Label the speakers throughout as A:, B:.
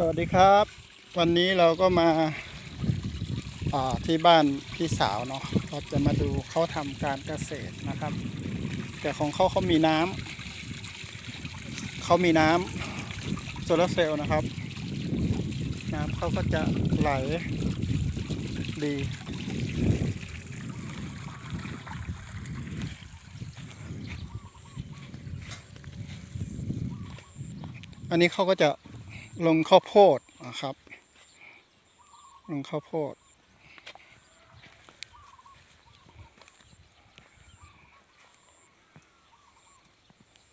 A: สวัสดีครับ วันนี้เราก็มาาที่บ้านพี่สาวเนาะเราจะมาดูเขาทำการเกษตรนะครับ แต่ของเขาเขามีน้ำเขามีน้ำโซลาเซลล์นะครับ น้ำเขาก็จะไหลดีอันนี้เขาก็จะ ลงข้าวโพดนะครับ ลงข้าวโพด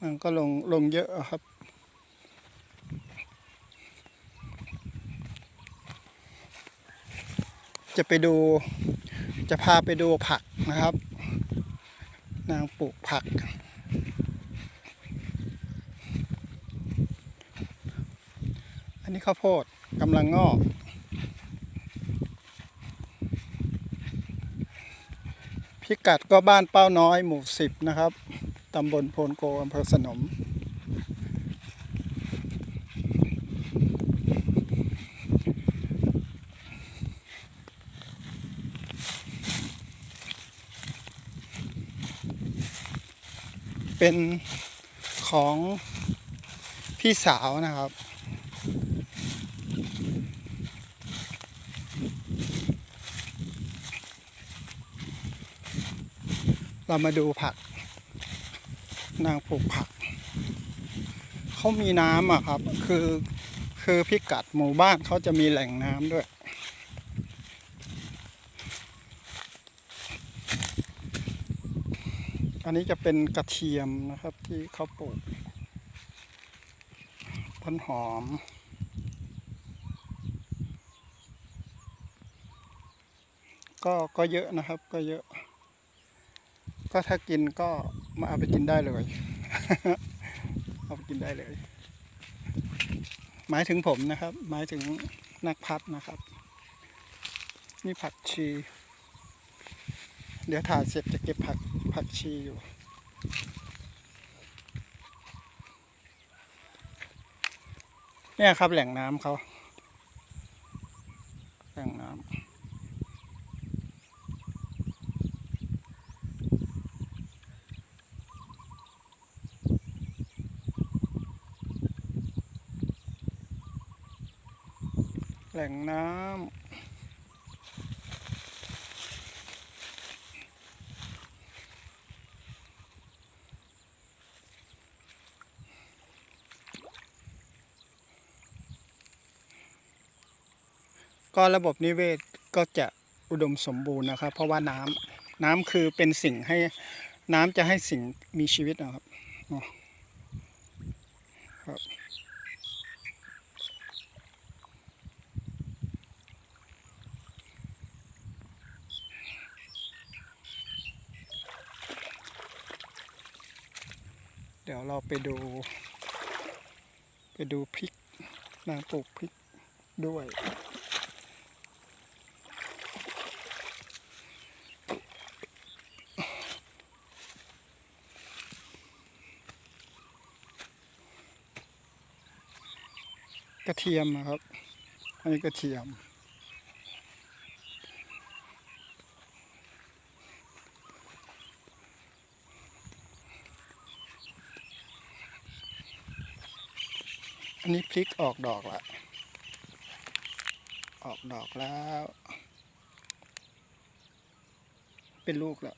A: มันก็ลงลงเยอะอะครับจะไปดูจะพาไปดูผักนะครับ นางปลูกผัก นี้ข้าวโพดกำลังงอก พิกัดก็บ้านเป้าน้อยหมู่สิบนะครับตำบลโพนโกอำเภอสนม เป็นของพี่สาวนะครับ เรามาดูผัก นางปลูกผัก เขามีน้ำอะครับ คือคือพิกัดหมู่บ้านเขาจะมีแหล่งน้ำด้วย อันนี้จะเป็นกระเทียมนะครับที่เขาปลูก ต้นหอมก็ก็เยอะนะครับก็เยอะ ก็ถ้ากินก็มาเอาไปกินได้เลย เอาไปกินได้เลย หมายถึงผมนะครับ หมายถึงนักพัดนะครับ นี่ผักชี เดี๋ยวถ่ายเสร็จจะเก็บผักผักชีอยู่เนี่ยครับแหล่งน้ำเขา แหล่งน้ำ แหล่งน้ำ ก็ระบบนิเวศก็จะอุดมสมบูรณ์นะครับ เพราะว่าน้ำน้ำคือเป็นสิ่งให้น้ำจะให้สิ่งมีชีวิตนะครับครับเดี๋ยวเราไปดู ไปดูพริกนางปลูกพริกด้วย กระเทียมนะครับ อันนี้กระเทียม อันนี้พริกออกดอกละออกดอกแล้ว เป็นลูกแล้ว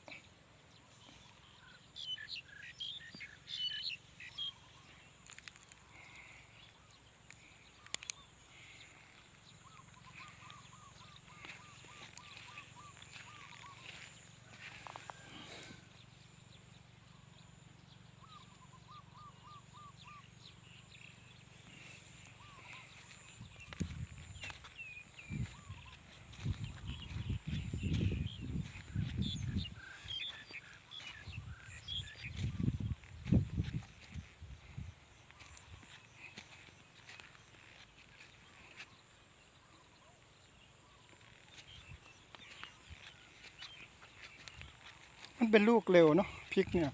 A: เป็นลูกเร็วเนาะพริกเนี่ย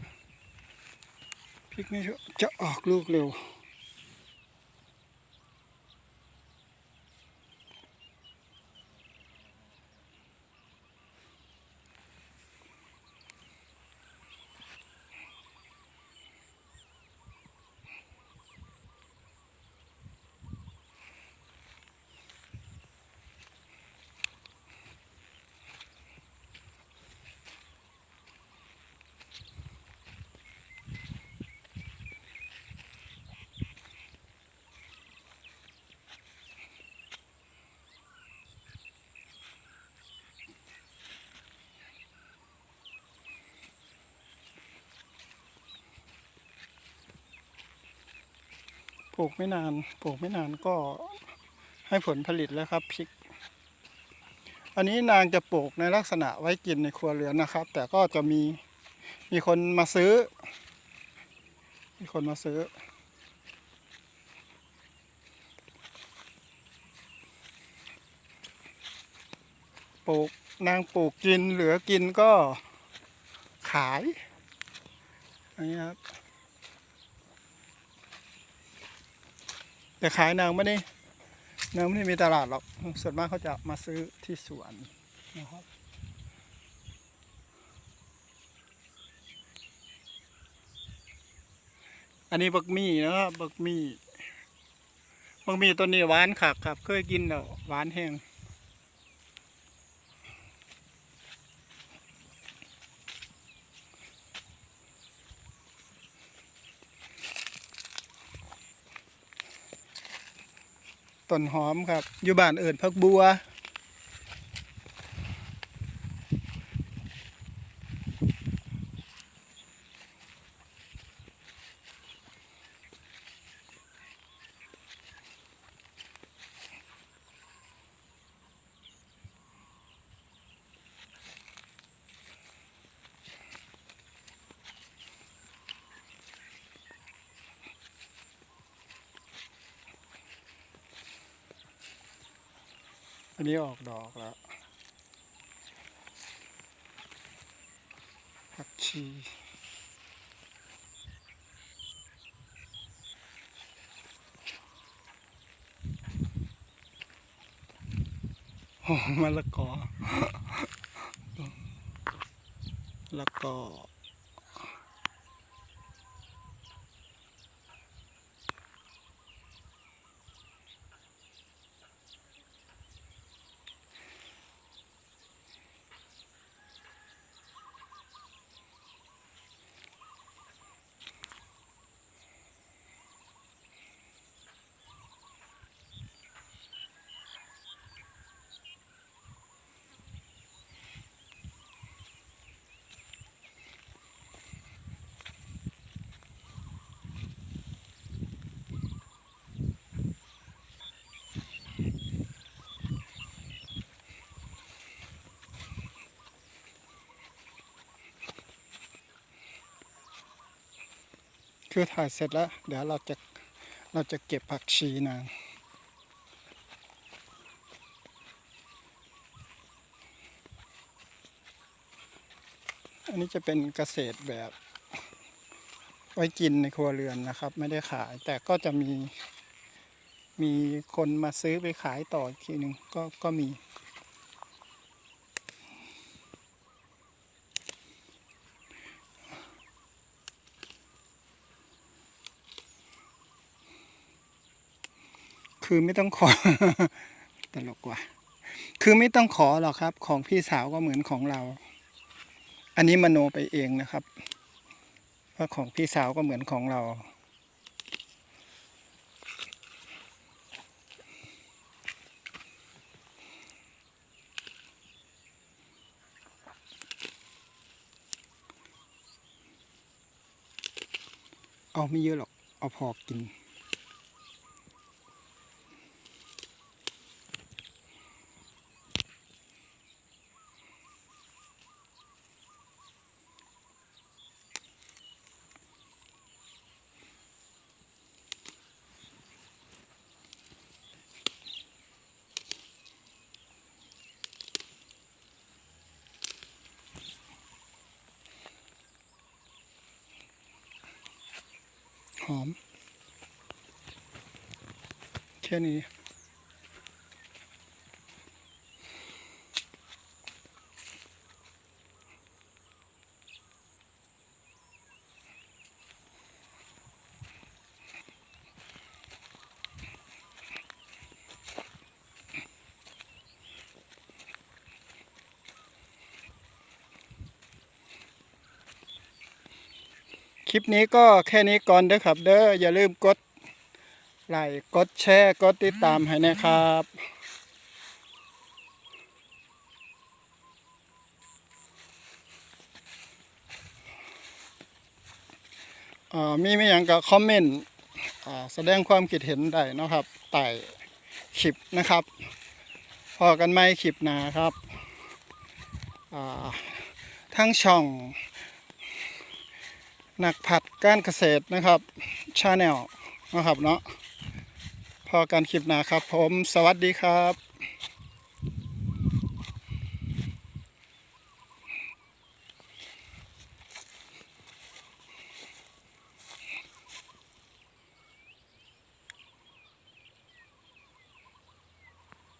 A: พริกนี่จะออกลูกเร็ว ปลูกไม่นาน ปลูกไม่นานก็ให้ผลผลิตแล้วครับพริก อันนี้นางจะปลูกในลักษณะไว้กินในครัวเรือนนะครับ แต่ก็จะมีมีคนมาซื้อ มีคนมาซื้อ ปลูกนางปลูกกินเหลือกินก็ขายอย่างนี้ครับ แต่ขายนางไม่ได้นางไม่ได้มีตลาดหรอกส่วนมากเขาจะมาซื้อที่สวนนะครับอันนี้บักมี่นะครับบักมี่บักมี่ตัวนี้หวานขักครับ เคยกินแล้วหวานแห้ง ต้นหอมครับ อยู่บ้านเอิญพักบัว นนี้ออกดอกแล้วผักชีโอ้มะละกอ แล้วก็ คือถ่ายเสร็จแล้ว เดี๋ยวเราจะเราจะเก็บผักชีนางอันนี้จะเป็นเกษตรแบบไว้กินในครัวเรือนนะครับ ไม่ได้ขายแต่ก็จะมีมีคนมาซื้อไปขายต่ออีกทีหนึ่งก็ก็มี คือไม่ต้องขอ ตลกว่ะคือไม่ต้องขอหรอกครับ ของพี่สาวก็เหมือนของเรา อันนี้มโนไปเองนะครับว่าของพี่สาวก็เหมือนของเรา เอาไม่เยอะหรอก เอาพอกิน หอม แค่นี้ ลิปนี้ก็แค่นี้ก่อนเด้อครับ เด้ออย่าลืมกดไลค์กดแชร์กดติดตามให้นะครับมีไม่อย่างก็คอมเมนต์แสดงความคิดเห็นได้นะครับใต้คลิปนะครับ พอกันไหมคลิปหนาครับทั้งช่อง หนักผัดก้านเกษตรนะครับชาแนลนะครับเนาะพอกันคลิปหนาครับผม สวัสดีครับ